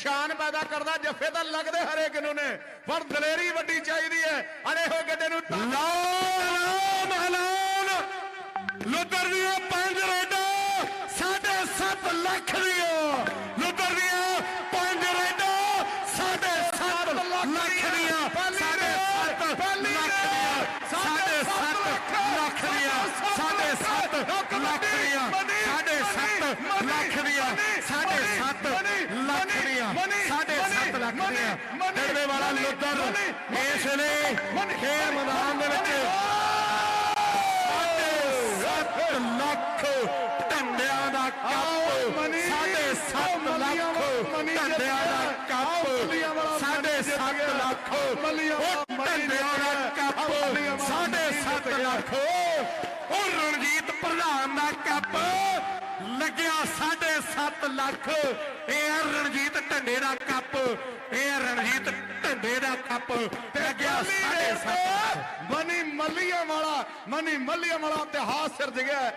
ਸ਼ਾਨ ਪੈਦਾ ਕਰਦਾ ਜੱਫੇ ਤਾਂ ਲੱਗਦੇ ਹਰੇਕ ਨੂੰ ਨੇ ਪਰ ਦਲੇਰੀ ਵੱਡੀ ਚਾਹੀਦੀ ਹੈ। ਅਰੇ ਹੋ ਗੱਡੇ ਨੂੰ ਲਾਓ ਮਹਲਾਨ ਲੁੱਟਰ ਦੀਆਂ ਪੰਜ ਰੇਡਾਂ 7.5 ਲੱਖ ਦੀਆਂ। ਲੁੱਟਰ ਦੀਆਂ ਪੰਜ ਰੇਡਾਂ 7.5 ਲੱਖ ਦੀਆਂ। 7.5 ਲੱਖ ਦੀਆਂ। 7.5 ਲੱਖ। ਦੀਆਂ। 7.5 ਲੱਖ। ਦੀਆਂ। 7.5 7 ਲੱਖ ਦੀਆਂ ਡਰਵੇ ਵਾਲਾ ਲੁੱਦਰ ਇਸ ਵੇਲੇ ਖੇਡ ਮੈਦਾਨ ਦੇ ਵਿੱਚ ਸਾਢੇ ਸੱਤ ਲੱਖ ਢੰਡਿਆਂ ਦਾ ਕੱਪ। ਮਨੀ, ਸਾਢੇ ਸੱਤ ਮਲੀਆਂ ਲੱਖ ਵਾਲਾ ਮਨੀ ਢੰਡਿਆਂ ਦਾ ਕੱਪ। ਸਾਢੇ ਮਨੀ ਜਿੱਤ ਸੱਤ ਗਿਆ। ਲੱਖ ਮਲੀਆਂ ਉਹ ਢੰਡਿਆਂ ਦਾ। ਕੱਪ। ਮਲੀਆਂ ਵਾਲਾ ਸਾਢੇ ਮਨੀ ਸੱਤ ਜਿੱਤ ਗਿਆ। ਲੱਖ। ਉਹ ਰਣਜੀਤ ਪ੍ਰਧਾਨ ਦਾ ਕੱਪ। ਲੱਗਿਆ ਸਾਢੇ ਸੱਤ ਲੱਖ। ਇਹ ਰਣਜੀਤ ਢੰਡੇ ਦਾ ਕੱਪ ਇਹ ਰਣਜੀਤ ਢੰਡੇ ਦਾ ਕੱਪ। ਲੱਗਿਆ ਸਾਢੇ ਸੱਤ। ਲੱਖ ਮਨੀ ਮੱਲੀਆਂ ਵਾਲਾ ਮਨੀ ਮੱਲੀਆਂ ਵਾਲਾ ਇਤਿਹਾਸ ਸਿਰ ਜਗਿਆ